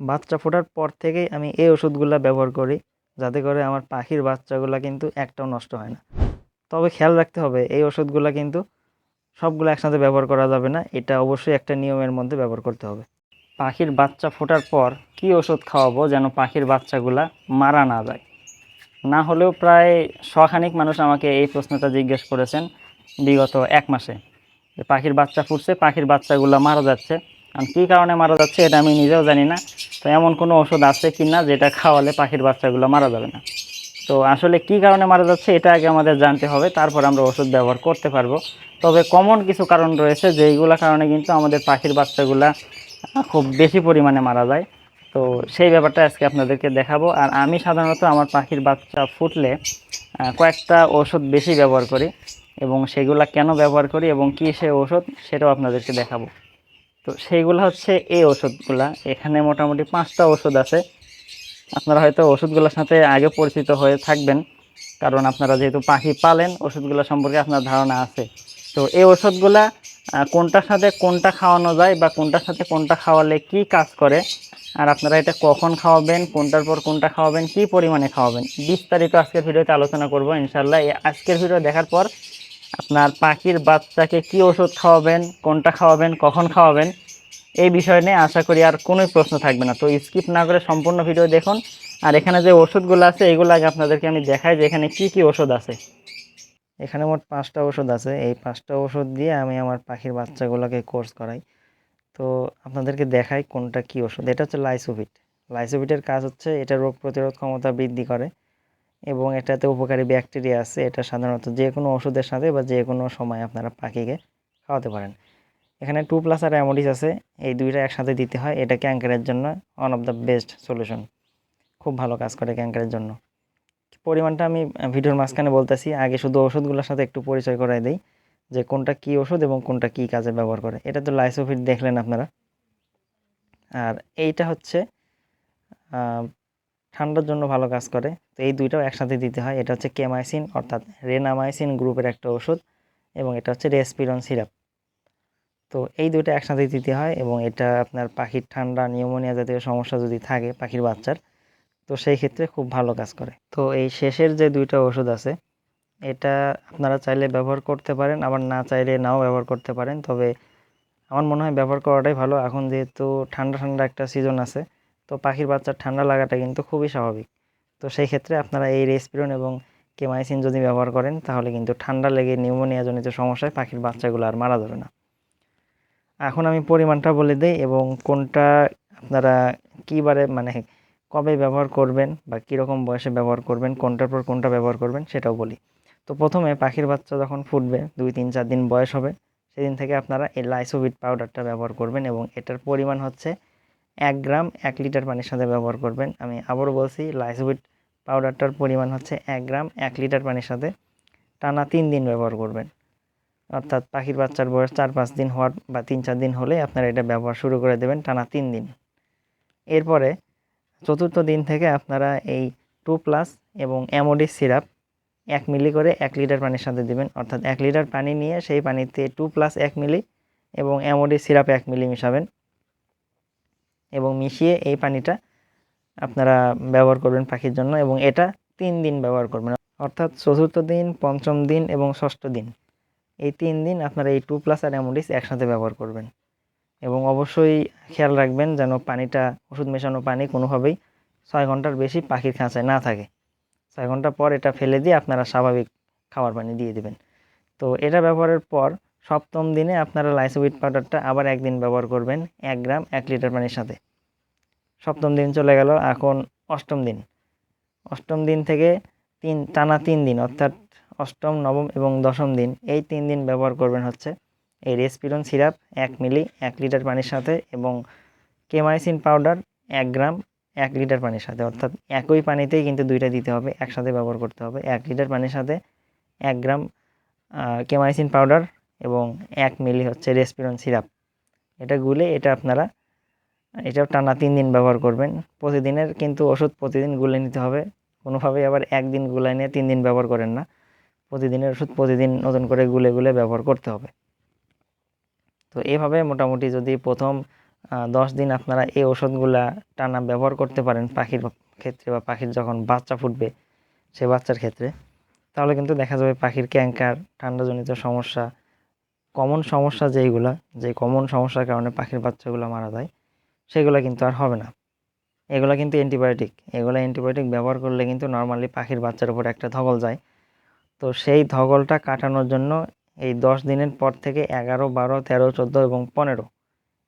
বাচ্চা ফোটার পর থেকেই আমি এই ওষুধগুলা ব্যবহার করি, যাতে করে আমার পাখির বাচ্চাগুলো কিন্তু একটাও নষ্ট হয় না। তবে খেয়াল রাখতে হবে, এই ওষুধগুলো কিন্তু সবগুলো একসাথে ব্যবহার করা যাবে না, এটা অবশ্যই একটা নিয়মের মধ্যে ব্যবহার করতে হবে। পাখির বাচ্চা ফোটার পর কি ওষুধ খাওয়াবো যেন পাখির বাচ্চাগুলা মারা না যায়? না হলেও প্রায় শখানিক মানুষ আমাকে এই প্রশ্নটা জিজ্ঞেস করেছেন বিগত এক মাসে। পাখির বাচ্চা ফুটছে, পাখির বাচ্চাগুলো মারা যাচ্ছে আর কী কারণে মারা যাচ্ছে এটা আমি নিজেও জানি না। তো এমন কোনো ওষুধ আছে কি না যেটা খাওয়ালে পাখির বাচ্চাগুলো মারা যাবে না। তো আসলে কি কারণে মারা যাচ্ছে এটা আগে আমাদের জানতে হবে, তারপর আমরা ওষুধ ব্যবহার করতে পারব। তবে কমন কিছু কারণ রয়েছে যেইগুলো কারণে কিন্তু আমাদের পাখির বাচ্চাগুলা খুব বেশি পরিমাণে মারা যায়। তো সেই ব্যাপারটা আজকে আপনাদেরকে দেখাবো। আর আমি সাধারণত আমার পাখির বাচ্চা ফুটলে কয়েকটা ওষুধ বেশি ব্যবহার করি এবং সেগুলা কেন ব্যবহার করি এবং কী সে ওষুধ সেটাও আপনাদেরকে দেখাবো। তো সেইগুলো হচ্ছে এই ওষুধগুলা। এখানে মোটামুটি পাঁচটা ওষুধ আছে। আপনারা হয়তো ওষুধগুলোর সাথে আগে পরিচিত হয়ে থাকবেন, কারণ আপনারা যেহেতু পাখি পালেন, ওষুধগুলো সম্পর্কে আপনার ধারণা আছে। তো এই ওষুধগুলা কোনটার সাথে কোনটা খাওয়ানো যায় বা কোনটার সাথে কোনটা খাওয়ালে কি কাজ করে, আর আপনারা এটা কখন খাওয়াবেন, কোনটার পর কোনটা খাওয়াবেন, কি পরিমাণে খাওয়াবেন, বিস্তারিত আজকের ভিডিওতে আলোচনা করব ইনশাল্লাহ আজকের ভিডিও দেখার পর আপনার পাখির বাচ্চাকে কি ওষুধ খাওয়াবেন, কোনটা খাওয়াবেন, কখন খাওয়াবেন, এই বিষয় নিয়ে আশা করি আর কোনোই প্রশ্ন থাকবে না। তো স্কিপ না করে সম্পূর্ণ ভিডিও দেখুন। আর এখানে যে ওষুধগুলো আছে, এগুলো আগে আপনাদেরকে আমি দেখাই যে এখানে কি কি ওষুধ আছে। এখানে মোট পাঁচটা ওষুধ আছে। এই পাঁচটা ওষুধ দিয়ে আমি আমার পাখির বাচ্চাগুলোকে কোর্স করাই। তো আপনাদেরকে দেখাই কোনটা কি ওষুধ। এটা হচ্ছে লাইসোভিট লাইসোভিটের কাজ হচ্ছে, এটা রোগ প্রতিরোধ ক্ষমতা বৃদ্ধি করে। এবং এটাতে উপকারী ব্যাকটেরিয়া আছে, এটা সাধারণত যে কোনো ওষুধের সাথে বা যে কোনো সময় আপনারা পাখিকে খাওয়াতে পারেন। এখানে টু প্লাস আর অ্যামোডিস আছে, এই দুইটা একসাথে দিতে হয়, এটা ক্যাঙ্কারের জন্য one of the best solution খুব ভালো কাজ করে ক্যাঙ্কারের জন্য। পরিমাণটা আমি ভিডিওর মাঝখানে বলতেছি, আগে শুধু ওষুধগুলোর সাথে একটু পরিচয় করাই দিই, যে কোনটা কি ওষুধ এবং কোনটা কি কাজে ব্যবহার করে। এটা তো লাইসোফিট দেখলেন আপনারা। আর এইটা হচ্ছে ঠান্ডার জন্য ভালো কাজ করে। তো এই দুইটাও একসাথে দিতে হয়। এটা হচ্ছে কেমাইসিন, অর্থাৎ রেনামাইসিন গ্রুপের একটা ওষুধ এবং এটা হচ্ছে রেসপিরন সিরাপ। তো এই দুইটা একসাথে দিতে হয় এবং এটা আপনার পাখির ঠান্ডা, নিউমোনিয়া জাতীয় সমস্যা যদি থাকে পাখির বাচ্চার, তো সেই ক্ষেত্রে খুব ভালো কাজ করে। তো এই শেষের যে দুইটা ওষুধ আছে, এটা আপনারা চাইলে ব্যবহার করতে পারেন, আবার না চাইলে নাও ব্যবহার করতে পারেন। তবে আমার মনে হয় ব্যবহার করাটাই ভালো। এখন যেহেতু ঠান্ডা ঠান্ডা একটা সিজন আছে তো পাখির বাচ্চার ঠান্ডা লাগাটা কিন্তু খুবই স্বাভাবিক। তো সেই ক্ষেত্রে আপনারা এই রেসপিরন এবং কেমাইসিন যদি ব্যবহার করেন, তাহলে কিন্তু ঠান্ডা লেগে নিউমোনিয়া জনিত সমস্যায় পাখির বাচ্চাগুলো আর মারা যাবে না। এখন আমি পরিমাণটা বলে দিই এবং কোনটা আপনারা কীবারে মানে কবে ব্যবহার করবেন বা কীরকম বয়সে ব্যবহার করবেন, কোনটার পর কোনটা ব্যবহার করবেন সেটাও বলি। তো প্রথমে পাখির বাচ্চা যখন ফুটবে, দুই তিন চার দিন বয়স হবে, সেদিন থেকে আপনারা এই লাইসোভিট পাউডারটা ব্যবহার করবেন এবং এটার পরিমাণ হচ্ছে এক গ্রাম এক লিটার পানির সাথে ব্যবহার করবেন। আমি আবারও বলছি লাইসোভিট পাউডারটার পরিমাণ হচ্ছে এক গ্রাম এক লিটার পানির সাথে টানা তিন দিন ব্যবহার করবেন। অর্থাৎ পাখির বাচ্চার বয়স চার পাঁচ দিন হওয়ার বা তিন চার দিন হলে আপনারা এটা ব্যবহার শুরু করে দেবেন টানা তিন দিন। এরপরে চতুর্থ দিন থেকে আপনারা এই টু প্লাস এবং অ্যামোডিস সিরাপ এক মিলি করে এক লিটার পানির সাথে দেবেন। অর্থাৎ এক লিটার পানি নিয়ে সেই পানিতে টু প্লাস এক মিলি এবং অ্যামোডিস সিরাপ এক মিলি মিশাবেন। এবং মিশিয়ে এই পানিটা আপনারা ব্যবহার করবেন পাখির জন্য এবং এটা তিন দিন ব্যবহার করবেন। অর্থাৎ চতুর্থ দিন, পঞ্চম দিন এবং ষষ্ঠ দিন। এই তিন দিন আপনারা এই টু প্লাস আর অ্যামোডিস একসাথে ব্যবহার করবেন। এবং অবশ্যই খেয়াল রাখবেন যেন পানিটা, ওষুধ মেশানো পানি কোনোভাবেই ছয় ঘণ্টার বেশি পাখির খাঁচায় না থাকে। ছয় ঘণ্টা পর এটা ফেলে দিয়ে আপনারা স্বাভাবিক খাবার পানি দিয়ে দেবেন। তো এটা ব্যবহারের পর সপ্তম দিনে আপনারা লাইসোবিট পাউডারটা আবার একদিন ব্যবহার করবেন এক গ্রাম, এক লিটার পানির সাথে। সপ্তম দিন চলে গেল, এখন অষ্টম দিন। অষ্টম দিন থেকে তিন, টানা তিন দিন, অর্থাৎ অষ্টম, নবম এবং দশম দিন, এই তিন দিন ব্যবহার করবেন হচ্ছে এই রেসপিরন সিরাপ এক মিলি, এক লিটার পানির সাথে এবং কেমাইসিন পাউডার এক গ্রাম, এক লিটার পানির সাথে। অর্থাৎ একই পানিতেই কিন্তু দুইটা দিতে হবে, একসাথে ব্যবহার করতে হবে। এক লিটার পানির সাথে এক গ্রাম কেমাইসিন পাউডার এবং এক মিলি হচ্ছে রেসপিরন সিরাপ। এটা গুলে এটা আপনারা, এটাও টানা তিন দিন ব্যবহার করবেন। প্রতিদিনের কিন্তু ওষুধ প্রতিদিন গুলে নিতে হবে। কোনোভাবেই আবার একদিন গুলাই নিয়ে তিন দিন ব্যবহার করেন না। প্রতিদিনের ওষুধ প্রতিদিন নতুন করে গুলে গুলে ব্যবহার করতে হবে। তো এইভাবে মোটামুটি যদি প্রথম দশ দিন আপনারা এই ওষুধগুলা টানা ব্যবহার করতে পারেন পাখির ক্ষেত্রে বা পাখির যখন বাচ্চা ফুটবে সে বাচ্চার ক্ষেত্রে, তাহলে কিন্তু দেখা যাবে পাখির ক্যাঙ্কার ঠান্ডাজনিত সমস্যা কমন সমস্যা যেইগুলা, যে কমন সমস্যার কারণে পাখির বাচ্চাগুলো মারা যায়, সেগুলো কিন্তু আর হবে না। এগুলো কিন্তু অ্যান্টিবায়োটিক এগুলো অ্যান্টিবায়োটিক ব্যবহার করলে কিন্তু নর্মালি পাখির বাচ্চার উপর একটা ধগল যায়। তো সেই ধগলটা কাটানোর জন্য এই দশ দিনের পর থেকে এগারো, বারো, তেরো, চোদ্দ এবং পনেরো,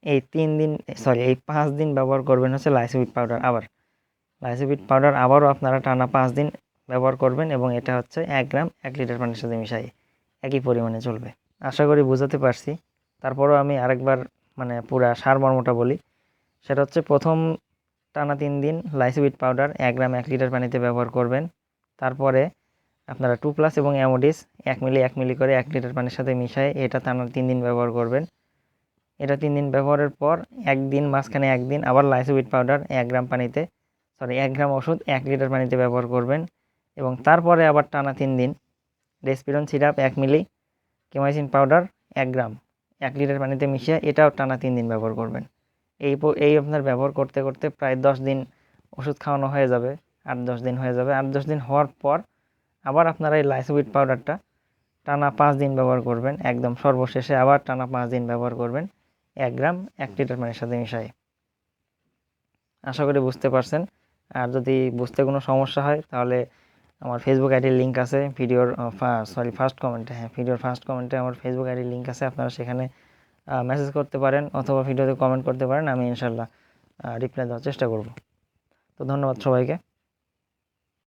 এই তিন দিন সরি এই পাঁচ দিন ব্যবহার করবেন হচ্ছে লাইসোবিট পাউডার আবার। লাইসোবিট পাউডার আবারও আপনারা টানা পাঁচ দিন ব্যবহার করবেন এবং এটা হচ্ছে এক গ্রাম এক লিটার পানির সাথে মিশাই একই পরিমাণে চলবে। আশা করি বোঝাতে পারছি। তারপরও আমি আরেকবার মানে পুরা সারমর্মটা বলি। সেটা হচ্ছে প্রথম টানা তিন দিন লাইসোবিট পাউডার এক গ্রাম এক লিটার পানিতে ব্যবহার করবেন। তারপরে আপনারা টু প্লাস এবং অ্যামোডিস এক মিলি এক মিলি করে এক লিটার পানির সাথে মিশায় এটা টানা তিন দিন ব্যবহার করবেন। এটা তিন দিন ব্যবহারের পর একদিন মাঝখানে একদিন আবার লাইসোবিট পাউডার এক গ্রাম পানিতে সরি এক গ্রাম ওষুধ এক লিটার পানিতে ব্যবহার করবেন। এবং তারপরে আবার টানা তিন দিন রেসপিরন সিরাপ এক মিলি কেমাইসিন পাউডার এক গ্রাম, এক লিটার পানিতে মিশিয়ে এটাও টানা তিন দিন ব্যবহার করবেন। এই এই আপনার ব্যবহার করতে করতে প্রায় দশ দিন ওষুধ খাওয়ানো হয়ে যাবে, আট দশ দিন হয়ে যাবে। আট দশ দিন হওয়ার পর আবার আপনারা এই লাইসোবিট পাউডারটা টানা পাঁচ দিন ব্যবহার করবেন, একদম সর্বশেষে আবার টানা পাঁচ দিন ব্যবহার করবেন, এক গ্রাম, এক লিটার পানির সাথে মিশাই আশা করি বুঝতে পারছেন। আর যদি বুঝতে কোনো সমস্যা হয় তাহলে আমার ফেসবুক আইডির লিঙ্ক আছে, ভিডিওর সরি ফার্স্ট কমেন্টে হ্যাঁ ভিডিওর ফার্স্ট কমেন্টে আমার ফেসবুক আইডির লিঙ্ক আছে, আপনারা সেখানে মেসেজ করতে পারেন অথবা ভিডিওতে কমেন্ট করতে পারেন, আমি ইনশাল্লাহ রিপ্লাই দেওয়ার চেষ্টা করব। তো ধন্যবাদ সবাইকে।